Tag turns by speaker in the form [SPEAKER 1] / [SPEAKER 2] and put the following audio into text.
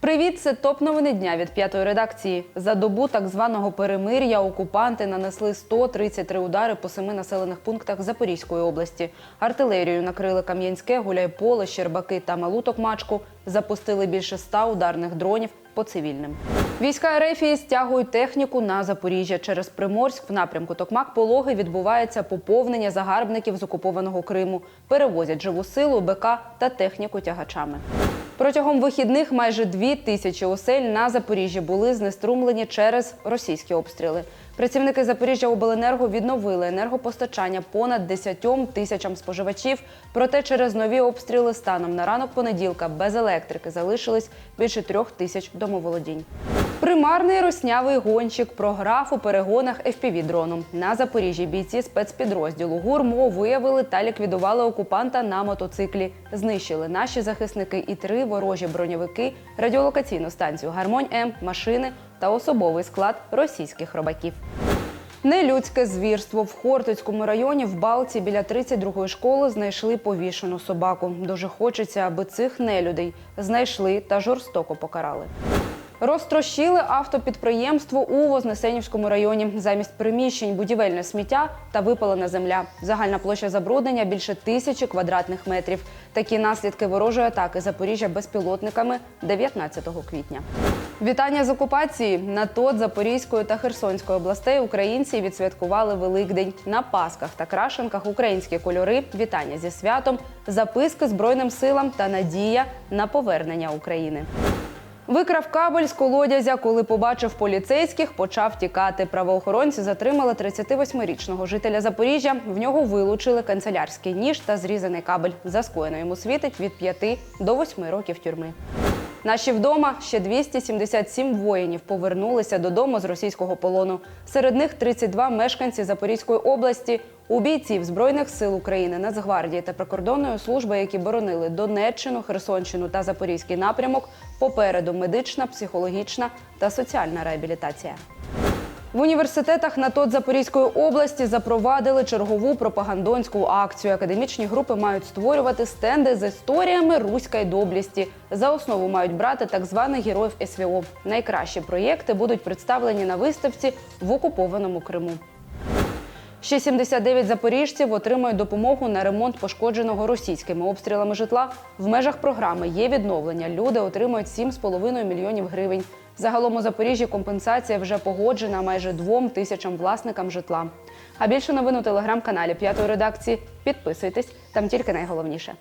[SPEAKER 1] Привіт, це топ новини дня від п'ятої редакції. За добу так званого перемир'я окупанти нанесли 133 удари по семи населених пунктах Запорізької області. Артилерією накрили Кам'янське, Гуляйполе, Щербаки та Малу Токмачку. Запустили більше ста ударних дронів по цивільним. Війська Ерефії стягують техніку на Запоріжжя. Через Приморськ в напрямку Токмак-Пологи відбувається поповнення загарбників з окупованого Криму. Перевозять живу силу, БК та техніку тягачами. Протягом вихідних майже дві тисячі осель на Запоріжжі були знеструмлені через російські обстріли. Працівники Запоріжжя обленерго відновили енергопостачання понад 10 тисячам споживачів. Проте через нові обстріли станом на ранок понеділка без електрики залишились більше трьох тисяч домоволодінь. Примарний роснявий гонщик програв у перегонах fpv дроном На Запоріжжі бійці спецпідрозділу ГУРМО виявили та ліквідували окупанта на мотоциклі. Знищили наші захисники і три ворожі броньовики, радіолокаційну станцію Гармонь М, машини та особовий склад російських робаків. Нелюдське звірство в Хортицькому районі в Балці біля 32-ї школи знайшли повішену собаку. Дуже хочеться, аби цих нелюдей знайшли та жорстоко покарали. Розтрощили автопідприємство у Вознесенівському районі. Замість приміщень будівельне сміття та випалена земля. Загальна площа забруднення більше тисячі квадратних метрів. Такі наслідки ворожої атаки Запоріжжя безпілотниками 19 квітня. Вітання з окупації на ТОТ Запорізької та Херсонської областей українці відсвяткували Великдень на пасках та крашенках. Українські кольори, вітання зі святом, записки збройним силам та надія на повернення України. Викрав кабель з колодязя, коли побачив поліцейських, почав тікати. Правоохоронці затримали 38-річного жителя Запоріжжя. В нього вилучили канцелярський ніж та зрізаний кабель. За скоєно йому світить від 5 до 8 років тюрми. Наші вдома ще 277 воїнів повернулися додому з російського полону. Серед них 32 мешканці Запорізької області. У бійців Збройних сил України, Нацгвардії та прикордонної служби, які боронили Донеччину, Херсонщину та Запорізький напрямок, попереду медична, психологічна та соціальна реабілітація. В університетах на ТОТ Запорізької області запровадили чергову пропагандонську акцію. Академічні групи мають створювати стенди з історіями руської доблісті. За основу мають брати так званих героїв СВО. Найкращі проєкти будуть представлені на виставці в окупованому Криму. Ще 79 запоріжців отримають допомогу на ремонт пошкодженого російськими обстрілами житла. В межах програми є відновлення. Люди отримують 7,5 мільйонів гривень. Загалом у Запоріжжі компенсація вже погоджена майже двом тисячам власникам житла. А більше новин у телеграм-каналі п'ятої редакції. Підписуйтесь, там тільки найголовніше.